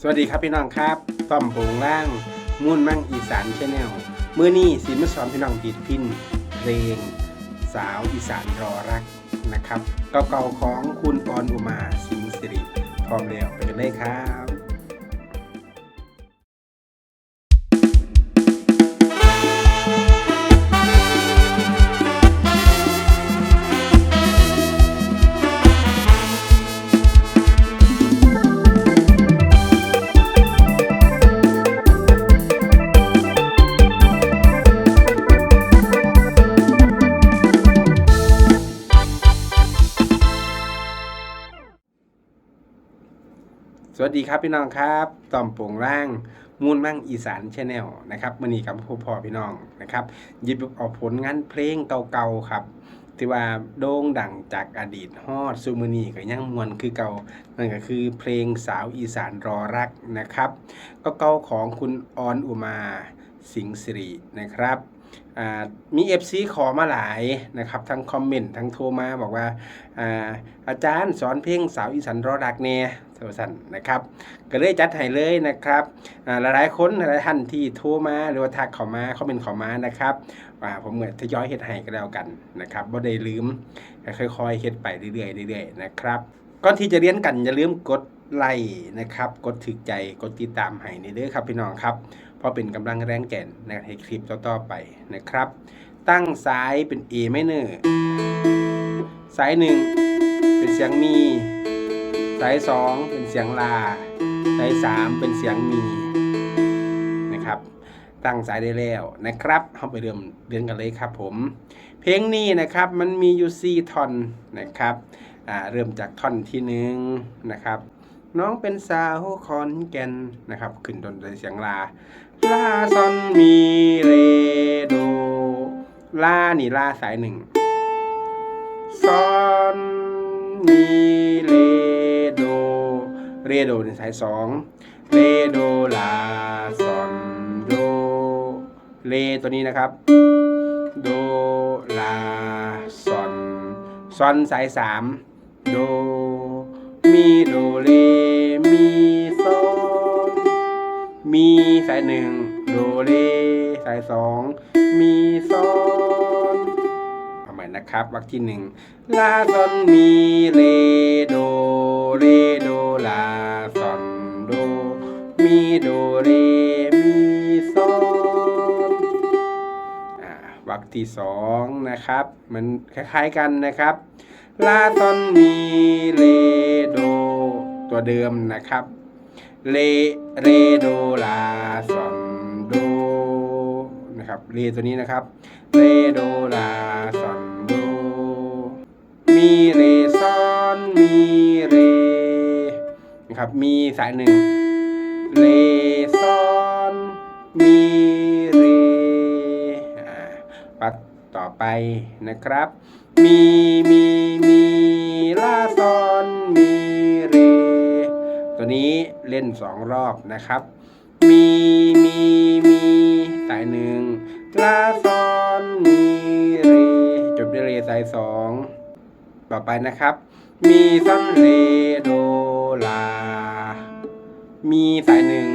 สวัสดีครับพี่น้องครับต้อมโปงล่างมุ่นมั่งอีสานชาแนลเมื่อนี้สิมาสอนพี่น้องดีดพินเพลง สาวอีสานรอรักนะครับเก่าๆของคุณออนอุมาสิงสิริพร้อมแล้วไปกันเลยครับ วัสดีครับพี่น้องครับต่อมโป่งล่างมูนมั่งอีสานชาแนลนะครับมื่อนี้กับพ่อพ่อพี่น้องนะครับหยิบเอาผลงานเพลงเก่าๆครับที่ว่าโด่งดังจากอดีตฮอดซูมือนีก็ยังมวนคือเก่านั่นก็คือเพลงสาวอีสานรอรักนะครับ ก็เก่าของคุณออนอุมาสิงห์สิรินะครับอ่ามี FC ขอมาหลายนะครับ ทั้งคอมเมนต์ทั้งโทรมาบอกว่าอาอาจารย์สอนเพลงสาวอีสานรอรักแน่ โทรสั่นนะครับ ก็เลยจัดให้เลยนะครับหลายๆคนหลายท่านที่โทรมาหรือว่าทักเข้ามาคอมเมนต์เข้ามานะครับว่าผมเหมือนทยอยเฮ็ดให้ก็แล้วกันนะครับบ่ได้ลืมค่อยๆเฮ็ดไปเรื่อยๆเรื่อยๆนะครับก่อนที่จะเรียนกันอย่าลืมกดไลค์นะครับ กดถึกใจกดติดตามให้ในเด้อครับพี่น้องครับเพราะเป็นกำลังแรงแก่นในให้คลิปต่อๆไปนะครับ ตั้งสายเป็น A minor สายหนึ่งเป็นเสียงมี สายสองเป็นเสียงลา สายสามเป็นเสียงมีนะครับ ตั้งสายได้แล้วนะครับเข้าไปเริ่มเรียนกันเลยครับผม เพลงนี้นะครับมันมีอยู่สี่ท่อนนะครับเริ่มจากท่อนที่หนึ่งนะครับน้องเป็นสาวคอนแก่นนะครับ ขึ้นต้นด้วยเสียงลา ลาซอนมีเรโด ลานี่ลาสายหนึ่งซอน มีเรโด เรโดในสายสองเรโดลาซอนโดเรตัวนี้นะครับ โดลาซอนซอนสายสามโดมีโดเรมีโซนมีสายหนึ่งโดเรสายสองมีโซ นเอาใหม่นะครับวรรคที่หนึ่งลาซอนมีเรโดเรโดลาซอนโดมีโดเรมีโซนอ่าวรรคที่สองนะครับมันคล้ายๆกันนะครับลาซอนมีเรโดตัวเดิมนะครับเลเรโดลาซอนโดนะครับเรตัวนี้นะครับเรโดลาซอน มีเรซอนมีเรนะครับมีสายหนึ่งเรซอนมีเรอ่าปักต่อไปนะครับ มีมีมีลาซอนมีเร ตัวนี้เล่นสองรอบนะครับ มีมีมีสายหนึ่งลาซอนมีเร จบด้วยเรสายสอง ต่อไปนะครับ มีซอนเรโดลา มีสายหนึ่ง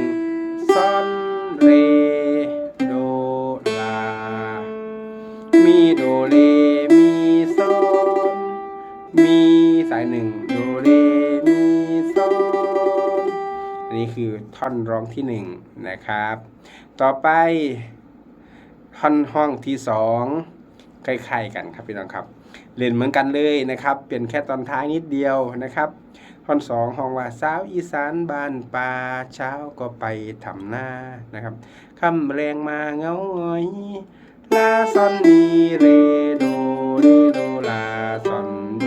ซอนเรโดลา มีโดเรมีโซนมีสายหนึ่งโดเรมีโซนอันนี้คือท่อนร้องที่หนึ่งนะครับ ต่อไปท่อนห้องที่สองคล้ายๆกันครับพี่น้องครับ เล่นเหมือนกันเลยนะครับ เปลี่ยนแค่ตอนท้ายนิดเดียวนะครับท่อนสองห้องว่าสาวอีสานบ้านป่าเช้าก็ไปทำหน้านะครับคำแรงมาเงาหงอยลาซอนมีเรโดเรโดลาซอนโด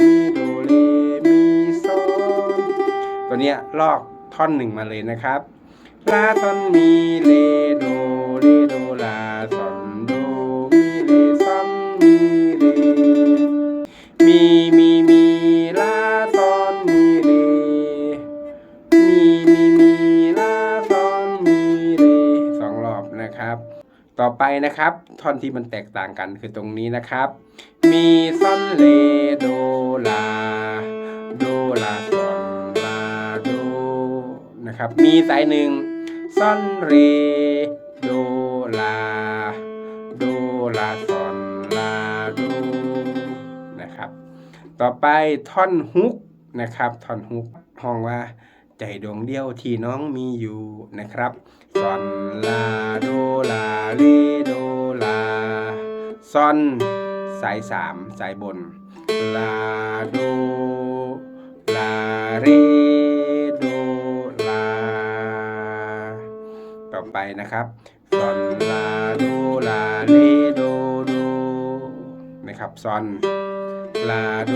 มีโดเรมีโซนตัวเนี้ยลอกท่อนหนึ่งมาเลยนะครับลาซอนมีเรโดเรโดลาซอน ต่อไปนะครับท่อนที่มันแตกต่างกันคือตรงนี้นะครับ มีซอนเลโดลาโดลาซอนลาโดนะครับ มีสายหนึ่งซอนเรโดลาโดลาซอนลาโดนะครับ ต่อไปท่อนฮุกนะครับท่อนฮุกห้องว่าใจดวงเดียวที่น้องมีอยู่นะครับ ซอนลาโดลาเรโดลาซอนสายสามสายบน ลาโดลาเรโดลา ต่อไปนะครับซอนลาโดลาเรโดโดนะครับซอนลาโด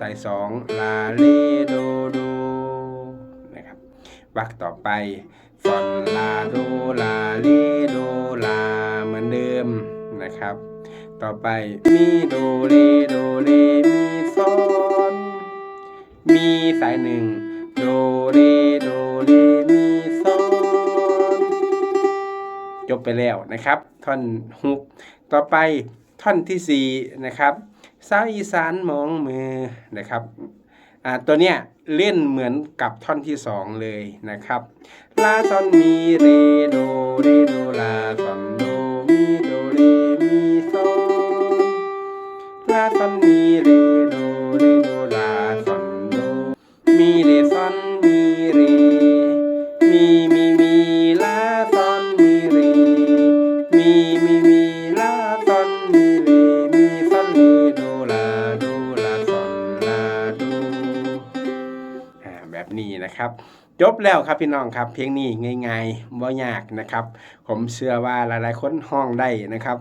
สายสองลาเรโดโดนะครับวรรคต่อไป ซอนลาโดลาเรโดลาเหมือนเดิมนะครับ ต่อไปมีโดเรโดเรมีซอนมีสายหนึ่งโดเรโดเรมีซอนจบไปแล้วนะครับ ท่อนฮุกต่อไปท่อนที่สี่นะครับสาวอีสานมองมือนะครับ ตัวเนี้ยเล่นเหมือนกับท่อนที่สองเลยนะครับลาซอนมีเรโดเรโดลาซอนโดมีโดเรมีซอนลาซอนมีเรโด นะครับจบแล้วครับพี่น้องครับ เพลงนี้ง่ายๆบ่ยากนะครับ ผมเชื่อว่าหลายๆคนห้องได้นะครับ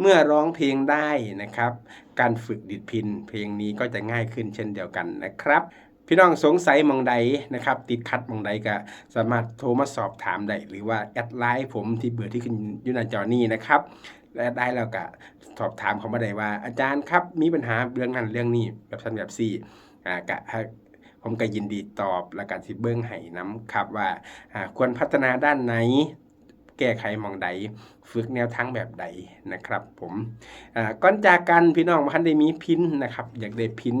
เมื่อร้องเพลงได้นะครับ การฝึกดิดพิน เพลงนี้ก็จะง่ายขึ้นเช่นเดียวกันนะครับ พี่น้องสงสัยมองใดนะครับ ติดขัดมองใดก็สามารถโทรมาสอบถามได้หรือว่าแอดไลน์ผมที่เบอร์ที่ขึ้นอยู่หน้าจอนี้นะครับและได้แล้วก็สอบถามเขามาได้ว่าอาจารย์ครับมีปัญหาเรื่องนั้นเรื่องนี้แบบสันแบบสี่อ่ากะ ผมก็ยินดีตอบและการสิเบิ้งให้น้ำครับว่าควรพัฒนาด้านไหนแก้ไขมองใดฝึกแนวทางแบบใดนะครับ ผมก่อนจากกันพี่น้องมาทันได้มีพินนะครับ อยากได้พิน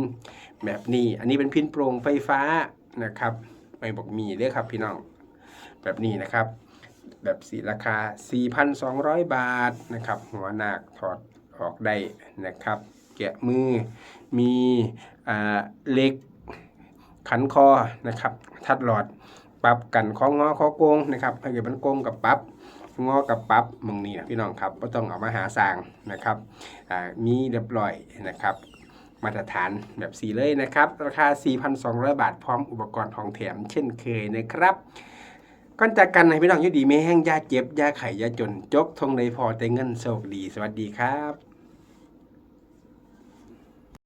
แบบนี้ อันนี้เป็นพินโปร่งไฟฟ้านะครับ ไม่บอกมีเด้อครับพี่น้องแบบนี้นะครับ แบบสีราคา 4,200 บาทนะครับ หัวหนักถอดออกได้นะครับ แกะมือมีอ่าเหล็ก ขันคอนะครับ ทัดหลอดปรับกันข้องอข้อโกงนะครับถ้เกิดมันโกงกับปรับงอกับปรับมึงนี่นะพี่น้องครับก็ต้องเอามาหาสร้างนะครับมีเรียบร้อยนะครับ มาตรฐานแบบสีเลยนะครับ ราคา 4,200 บาทพร้อมอุปกรณ์ของแถมเช่นเคยนะครับก่อนจากกันให้พี่น้องยุดีไม่แห้งยาเจ็บยาไข่ยาจนจกทงใดพอแต่เงินโชคดี สวัสดีครับ